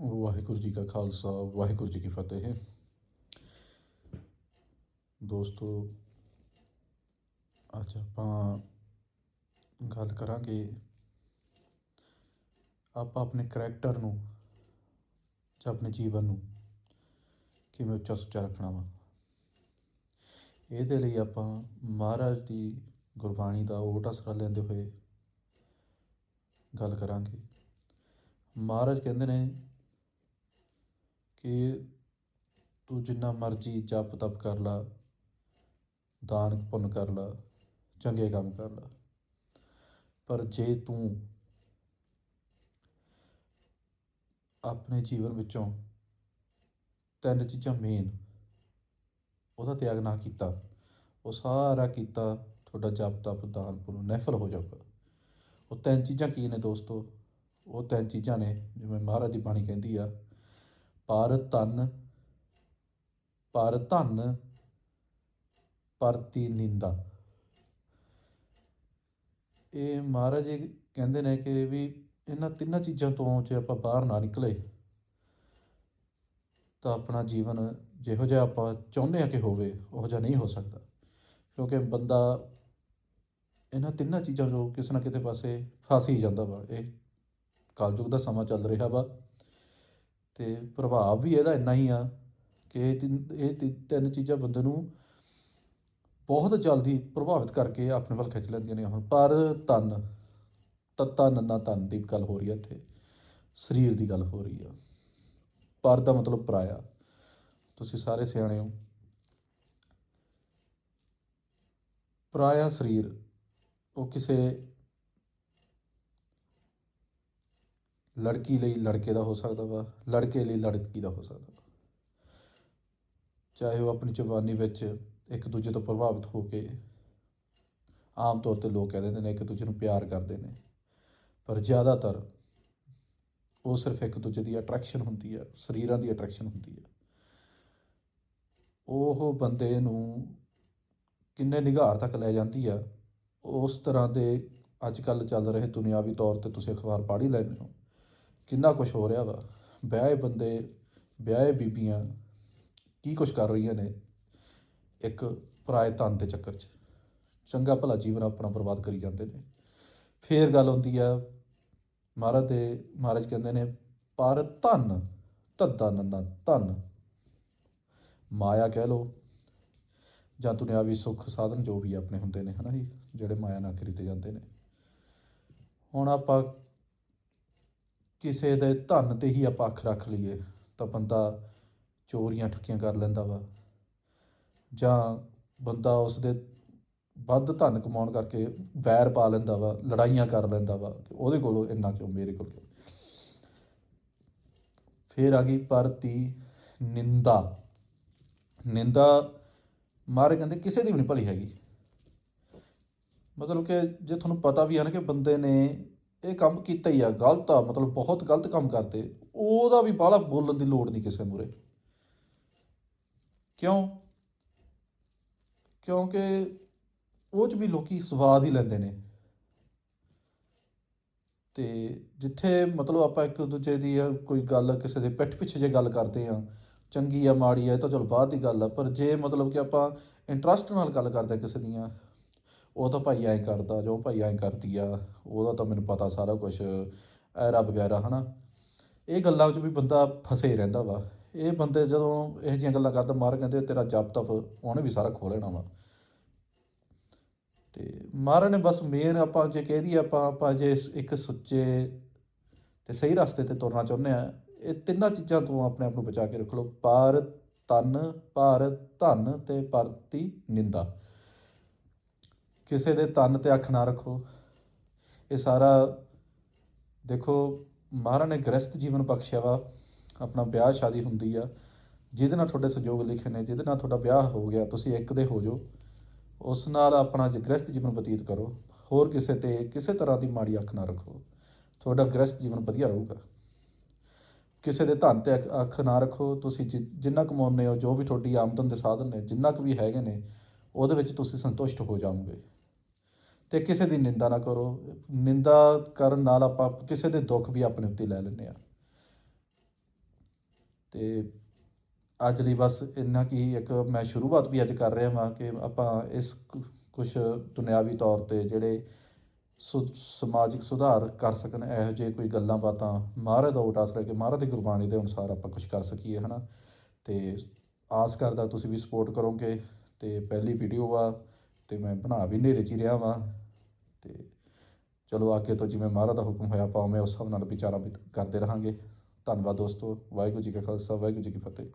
ਵਾਹਿਗੁਰੂ ਜੀ ਕਾ ਖਾਲਸਾ, ਵਾਹਿਗੁਰੂ ਜੀ ਕੀ ਫਤਿਹ। ਦੋਸਤੋ, ਅੱਜ ਆਪਾਂ ਗੱਲ ਕਰਾਂਗੇ ਆਪਾਂ ਆਪਣੇ ਕਰੈਕਟਰ ਨੂੰ ਜਾਂ ਆਪਣੇ ਜੀਵਨ ਨੂੰ ਕਿਵੇਂ ਉੱਚਾ ਸੁੱਚਾ ਰੱਖਣਾ ਵਾ। ਇਹਦੇ ਲਈ ਆਪਾਂ ਮਹਾਰਾਜ ਦੀ ਗੁਰਬਾਣੀ ਦਾ ਓਟ ਆਸਰਾ ਲੈਂਦੇ ਹੋਏ ਗੱਲ ਕਰਾਂਗੇ। ਮਹਾਰਾਜ ਕਹਿੰਦੇ ਨੇ ਕਿ ਤੂੰ ਜਿੰਨਾ ਮਰਜ਼ੀ ਜਪ ਤਪ ਕਰ ਲਾ, ਦਾਨ ਪੁੰਨ ਕਰ ਲਾ, ਚੰਗੇ ਕੰਮ ਕਰ ਲਾ। ਪਰ ਜੇ ਤੂੰ ਆਪਣੇ ਜੀਵਨ ਵਿੱਚੋਂ ਤਿੰਨ ਚੀਜ਼ਾਂ ਮੇਨ ਉਹਦਾ ਤਿਆਗ ਨਾ ਕੀਤਾ, ਉਹ ਸਾਰਾ ਕੀਤਾ ਤੁਹਾਡਾ ਜਪ ਤਪ, ਦਾਨ ਪੁੰਨ, ਨੈਫਲ ਹੋ ਜਾਊਗਾ। ਉਹ ਤਿੰਨ ਚੀਜ਼ਾਂ ਕੀ ਨੇ ਦੋਸਤੋ? ਉਹ ਤਿੰਨ ਚੀਜ਼ਾਂ ਨੇ, ਜਿਵੇਂ ਮਹਾਰਾਜ ਦੀ ਬਾਣੀ ਕਹਿੰਦੀ ਆ ਪਰ ਤਨ ਪਰ ਧਨ, ਪਰਤੀ ਨਿੰਦਾ। ਇਹ ਮਹਾਰਾਜ ਜੀ ਕਹਿੰਦੇ ਨੇ ਕਿ ਵੀ ਇਹਨਾਂ ਤਿੰਨਾਂ ਚੀਜ਼ਾਂ ਤੋਂ ਜੇ ਆਪਾਂ ਬਾਹਰ ਨਾ ਨਿਕਲੇ, ਤਾਂ ਆਪਣਾ ਜੀਵਨ ਜਿਹੋ ਜਿਹਾ ਆਪਾਂ ਚਾਹੁੰਦੇ ਆ ਕਿ ਹੋਵੇ, ਉਹ ਜਿਹਾ ਨਹੀਂ ਹੋ ਸਕਦਾ। ਕਿਉਂਕਿ ਬੰਦਾ ਇਹਨਾਂ ਤਿੰਨਾਂ ਚੀਜ਼ਾਂ ਤੋਂ ਕਿਸੇ ਨਾ ਕਿਤੇ ਪਾਸੇ ਫਸ ਹੀ ਜਾਂਦਾ ਵਾ। ਇਹ ਕਲਯੁਗ ਦਾ ਸਮਾਂ ਚੱਲ ਰਿਹਾ ਵਾ। ਅਤੇ ਪ੍ਰਭਾਵ ਵੀ ਇਹਦਾ ਇੰਨਾ ਹੀ ਆ ਕਿ ਇਹ ਤਿੰਨ, ਇਹ ਤਿ- ਤਿੰਨ ਚੀਜ਼ਾਂ ਬੰਦੇ ਨੂੰ ਬਹੁਤ ਜਲਦੀ ਪ੍ਰਭਾਵਿਤ ਕਰਕੇ ਆਪਣੇ ਵੱਲ ਖਿੱਚ ਲੈਂਦੀਆਂ ਨੇ ਹੁਣ। ਪਰ ਤਨ ਤੱਤਾ ਨੰਨਾ ਤਨ ਦੀ ਗੱਲ ਹੋ ਰਹੀ ਹੈ ਇੱਥੇ। ਸਰੀਰ ਦੀ ਗੱਲ ਹੋ ਰਹੀ ਆ। ਪਰ ਦਾ ਮਤਲਬ ਪਰਾਇਆ। ਤੁਸੀਂ ਸਾਰੇ ਸਿਆਣੇ ਹੋ। ਪਰਾਇਆ ਸਰੀਰ। ਉਹ ਕਿਸੇ ਲੜਕੀ ਲਈ ਲੜਕੇ ਦਾ ਹੋ ਸਕਦਾ ਵਾ, ਲੜਕੇ ਲਈ ਲੜਕੀ ਦਾ ਹੋ ਸਕਦਾ ਵਾ। ਚਾਹੇ ਉਹ ਆਪਣੀ ਜਵਾਨੀ ਵਿੱਚ ਇੱਕ ਦੂਜੇ ਤੋਂ ਪ੍ਰਭਾਵਿਤ ਹੋ ਕੇ ਆਮ ਤੌਰ ਤੇ ਲੋਕ ਕਹਿ ਦਿੰਦੇ ਨੇ ਇੱਕ ਦੂਜੇ ਨੂੰ ਪਿਆਰ ਕਰਦੇ ਨੇ, ਪਰ ਜ਼ਿਆਦਾਤਰ ਉਹ ਸਿਰਫ ਇੱਕ ਦੂਜੇ ਦੀ ਅਟਰੈਕਸ਼ਨ ਹੁੰਦੀ ਹੈ ਸਰੀਰਾਂ ਦੀ ਅਟਰੈਕਸ਼ਨ ਹੁੰਦੀ ਹੈ ਉਹ ਬੰਦੇ ਨੂੰ ਕਿੰਨੇ ਨਿਗਾਰ ਤੱਕ ਲੈ ਜਾਂਦੀ ਆ, ਉਸ ਤਰ੍ਹਾਂ ਦੇ ਅੱਜ ਕੱਲ ਚੱਲ ਰਹੇ ਦੁਨਿਆਵੀ ਤੌਰ ਤੇ ਤੁਸੀਂ ਅਖਬਾਰ ਪੜ੍ਹ ਹੀ ਲੈਂਦੇ ਹੋ। ਕਿੰਨਾ ਕੁਛ ਹੋ ਰਿਹਾ ਵਾ? ਵਿਆਹੇ ਬੰਦੇ, ਵਿਆਹੇ ਬੀਬੀਆਂ ਕੀ ਕੁਛ ਕਰ ਰਹੀਆਂ ਨੇ ਇੱਕ ਪਰਾਏ ਧਨ ਦੇ ਚੱਕਰ 'ਚ? ਚੰਗਾ ਭਲਾ ਜੀਵਨ ਆਪਣਾ ਬਰਬਾਦ ਕਰੀ ਜਾਂਦੇ ਨੇ। ਫੇਰ ਗੱਲ ਹੁੰਦੀ ਆ, ਮਹਾਰਾਜ ਦੇ, ਮਹਾਰਾਜ ਕਹਿੰਦੇ ਨੇ, ਪਰ ਧਨ, ਧੱਦਾ ਨੰਨਾ ਧਨ। ਮਾਇਆ ਕਹਿ ਲੋ ਜਾਂ ਦੁਨਿਆਵੀ ਸੁੱਖ ਸਾਧਨ ਜੋ ਵੀ ਆਪਣੇ ਹੁੰਦੇ ਨੇ, ਹਨਾ ਜੀ, ਜਿਹੜੇ ਮਾਇਆ ਨਾਲ ਖਰੀਦੇ ਜਾਂਦੇ ਨੇ। ਹੁਣ ਆਪਾਂ ਕਿਸੇ ਦੇ ਧਨ ਤੇ ਹੀ ਆਪਾਂ ਅੱਖ ਰੱਖ ਲਈਏ, ਤਾਂ ਬੰਦਾ ਚੋਰੀਆਂ ਠੱਕੀਆਂ ਕਰ ਲੈਂਦਾ ਵਾ। ਜਾਂ ਬੰਦਾ ਉਸ ਦੇ ਵੱਧ ਧਨ ਕਮਾਉਣ ਕਰਕੇ ਵੈਰ ਪਾ ਲੈਂਦਾ ਵਾ, ਲੜਾਈਆਂ ਕਰ ਲੈਂਦਾ ਵਾ ਉਹਦੇ ਕੋਲੋਂ ਇੰਨਾ ਕਿਉਂ, ਮੇਰੇ ਕੋਲ ਕਿਉਂ? ਫੇਰ ਆ ਗਈ ਪਰਤੀ ਨਿੰਦਾ। ਨਿੰਦਾ ਮਾਰੇ ਕਹਿੰਦੇ ਕਿਸੇ ਦੀ ਵੀ ਨਹੀਂ ਭਲੀ ਹੈਗੀ। ਮਤਲਬ ਕਿ ਜੇ ਤੁਹਾਨੂੰ ਪਤਾ ਵੀ ਹੈ ਨਾ ਕਿ ਬੰਦੇ ਨੇ ਇਹ ਕੰਮ ਕੀਤਾ ਹੀ ਆ, ਗਲਤ ਆ, ਮਤਲਬ ਬਹੁਤ ਗਲਤ ਕੰਮ ਕਰਦੇ। ਉਹਦਾ ਵੀ ਬਾਹਲਾ ਬੋਲਣ ਦੀ ਲੋੜ ਨਹੀਂ ਕਿਸੇ ਮੂਰੇ ਕਿਉਂ? ਕਿਉਂਕਿ ਉਹ ਚ ਵੀ ਲੋਕੀ ਸਵਾਦ ਹੀ ਲੈਂਦੇ ਨੇ। ਤੇ ਜਿੱਥੇ ਮਤਲਬ ਆਪਾਂ ਇੱਕ ਦੂਜੇ ਦੀ ਕੋਈ ਗੱਲ ਕਿਸੇ ਦੇ ਪਿੱਠ ਪਿੱਛੇ ਜੇ ਗੱਲ ਕਰਦੇ ਆ, ਚੰਗੀ ਆ, ਮਾੜੀ ਆ, ਇਹ ਤਾਂ ਚਲੋ ਬਾਅਦ ਦੀ ਗੱਲ ਆ, ਪਰ ਜੇ ਮਤਲਬ ਕਿ ਆਪਾਂ ਇੰਟਰਸਟ ਨਾਲ ਗੱਲ ਕਰਦੇ ਆ ਕਿਸੇ ਦੀਆਂ ਉਹ ਤਾਂ ਭਾਈ ਐਂ ਕਰਦਾ, ਜੋ ਭਾਈ ਐਂ ਕਰਦੀ ਆ, ਉਹਦਾ ਤਾਂ ਮੈਨੂੰ ਪਤਾ ਸਾਰਾ ਕੁਝ ਐਰਾ ਵਗੈਰਾ, ਹਨਾ। ਇਹ ਗੱਲਾਂ ਵਿੱਚ ਵੀ ਬੰਦਾ ਫਸੇ ਹੀ ਰਹਿੰਦਾ ਵਾ। ਇਹ ਬੰਦੇ ਜਦੋਂ ਇਹੋ ਜਿਹੀਆਂ ਗੱਲਾਂ ਕਰਦਾ, ਮਾਰ ਕਹਿੰਦੇ, ਤੇਰਾ ਜਪ ਤਪ ਉਹਨੇ ਵੀ ਸਾਰਾ ਖੋ ਲੈਣਾ ਵਾ। ਤੇ ਮਹਾਰਾਜ ਨੇ ਬਸ ਮੇਨ ਆਪਾਂ ਜੇ ਕਹਿ ਦਈਏ, ਆਪਾਂ ਆਪਾਂ ਜੇ ਇੱਕ ਸੁੱਚੇ ਤੇ ਸਹੀ ਰਸਤੇ ਤੇ ਤੁਰਨਾ ਚਾਹੁੰਦੇ ਆ, ਇਹ ਤਿੰਨਾਂ ਚੀਜ਼ਾਂ ਤੋਂ ਆਪਣੇ ਆਪ ਨੂੰ ਬਚਾ ਕੇ ਰੱਖ ਲਓ। ਪਰ ਤਨ ਭਾਰ ਧਨ ਤੇ ਪਰਤੀ ਨਿੰਦਾ। ਕਿਸੇ ਦੇ ਤਨ ਤੇ ਅੱਖ ਨਾ ਰੱਖੋ। ਇਹ ਸਾਰਾ ਦੇਖੋ, ਮਹਾਰਾਜ ਨੇ ਗ੍ਰਸਤ ਜੀਵਨ ਬਖਸ਼ਿਆ ਵਾ। ਆਪਣਾ ਵਿਆਹ ਸ਼ਾਦੀ ਹੁੰਦੀ ਆ। ਜਿਹਦੇ ਨਾਲ ਤੁਹਾਡੇ ਸੰਜੋਗ ਲਿਖੇ ਨੇ, ਜਿਹਦੇ ਨਾਲ ਤੁਹਾਡਾ ਵਿਆਹ ਹੋ ਗਿਆ, ਤੁਸੀਂ ਇੱਕ ਦੇ ਹੋ ਜਾਓ। ਉਸ ਨਾਲ ਆਪਣਾ ਜੇ ਗ੍ਰਸਤ ਜੀਵਨ ਬਤੀਤ ਕਰੋ। ਹੋਰ ਕਿਸੇ ਤੇ ਕਿਸੇ ਤਰ੍ਹਾਂ ਦੀ ਮਾੜੀ ਅੱਖ ਨਾ ਰੱਖੋ। ਤੁਹਾਡਾ ਗ੍ਰਸਤ ਜੀਵਨ ਵਧੀਆ ਰਹੂਗਾ। ਕਿਸੇ ਦੇ ਧਨ ਤੇ ਅੱਖ- ਅੱਖ ਨਾ ਰੱਖੋ। ਤੁਸੀਂ ਜਿ- ਜਿੰਨਾ ਕਮਾਉਂਦੇ ਹੋ, ਜੋ ਵੀ ਤੁਹਾਡੀ ਆਮਦਨ ਦੇ ਸਾਧਨ ਨੇ, ਜਿੰਨਾ ਕੁ ਵੀ ਹੈਗੇ ਨੇ ਉਹਦੇ ਵਿੱਚ ਤੁਸੀਂ ਸੰਤੁਸ਼ਟ ਹੋ ਜਾਓਗੇ। ਤੇ ਕਿਸੇ ਦੀ ਨਿੰਦਾ ਨਾ ਕਰੋ। ਨਿੰਦਾ ਕਰਨ ਨਾਲ ਆਪਾਂ ਕਿਸੇ ਦੇ ਦੁੱਖ ਵੀ ਆਪਣੇ ਉੱਤੇ ਲੈ ਲੈਂਦੇ ਆ ਤੇ ਅੱਜ ਲਈ ਬਸ ਇੰਨਾ ਕੀ ਇੱਕ ਮੈਂ ਸ਼ੁਰੂਆਤ ਵੀ ਅੱਜ ਕਰ ਰਿਹਾ ਹਾਂ ਕਿ ਆਪਾਂ ਇਸ ਕੁਝ ਦੁਨਿਆਵੀ ਤੌਰ ਤੇ ਜਿਹੜੇ ਸੁ, ਸਮਾਜਿਕ ਸੁਧਾਰ ਕਰ ਸਕਣ, ਇਹੋ ਜਿਹੇ ਕੋਈ ਗੱਲਾਂ ਬਾਤਾਂ ਮਹਾਰਾਜ ਦਾ ਉਟਾਸ ਕਰਕੇ ਮਹਾਰਾਜ ਦੀ ਗੁਰਬਾਣੀ ਦੇ ਅਨੁਸਾਰ ਆਪਾਂ ਕੁਝ ਕਰ ਸਕੀਏ, ਹਨਾ। ਤੇ ਆਸ ਕਰਦਾ ਤੁਸੀਂ ਵੀ ਸਪੋਰਟ ਕਰੋਗੇ। ਤੇ ਪਹਿਲੀ ਵੀਡੀਓ ਆ ਤੇ ਮੈਂ ਬਣਾ ਵੀ ਹਨੇਰੇ 'ਚ ਹੀ ਰਿਹਾ ਵਾਂ ਤੇ ਚਲੋ ਅੱਗੇ ਤੋਂ ਜਿਵੇਂ ਮਹਾਰਾਜ ਦਾ ਹੁਕਮ ਹੋਇਆ ਆਪਾਂ ਮੈਂ ਉਸ ਹਿਸਾਬ ਨਾਲ ਵਿਚਾਰਾਂ ਵੀ ਕਰਦੇ ਰਹਾਂਗੇ। ਧੰਨਵਾਦ ਦੋਸਤੋ, ਵਾਹਿਗੁਰੂ ਜੀ ਕਾ ਖਾਲਸਾ, ਵਾਹਿਗੁਰੂ ਜੀ ਕੀ ਫਤਿਹ।